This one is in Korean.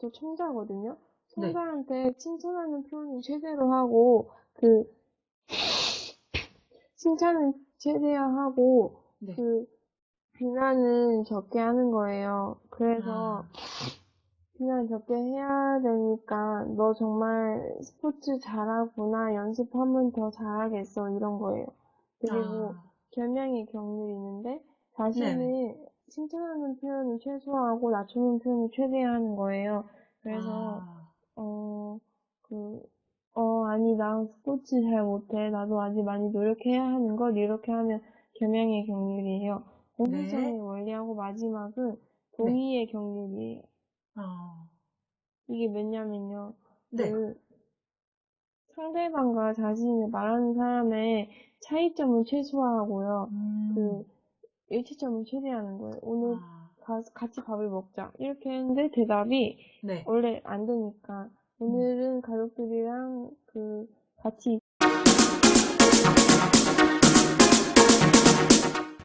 저 청자거든요. 네. 청자한테 칭찬하는 표현은 최대로 하고, 그, 칭찬은 최대한 하고, 네. 그, 비난은 적게 하는 거예요. 그래서, 아, 비난 적게 해야 되니까, 너 정말 스포츠 잘하구나, 연습하면 더 잘하겠어, 이런 거예요. 그리고, 아, 겸양의 격려를 있는데, 자신을 네네. 칭찬하는 표현은 최소화하고, 낮추는 표현을 최대한 하는 거예요. 그래서, 아, 어, 그, 어, 아니, 나 스포츠 잘 못해. 나도 아직 많이 노력해야 하는 걸 이렇게 하면 겸양의 경륜이에요. 공부성의 네. 원리하고 마지막은 동의의 경륜이에요. 어, 이게 뭐냐면요. 네. 그 상대방과 자신을 말하는 사람의 차이점을 최소화하고요. 그 음, 일치점을 최대하는 거예요. 오늘 아, 가- 같이 밥을 먹자. 이렇게 했는데 대답이 네. 원래 안 되니까 오늘은 가족들이랑 그 같이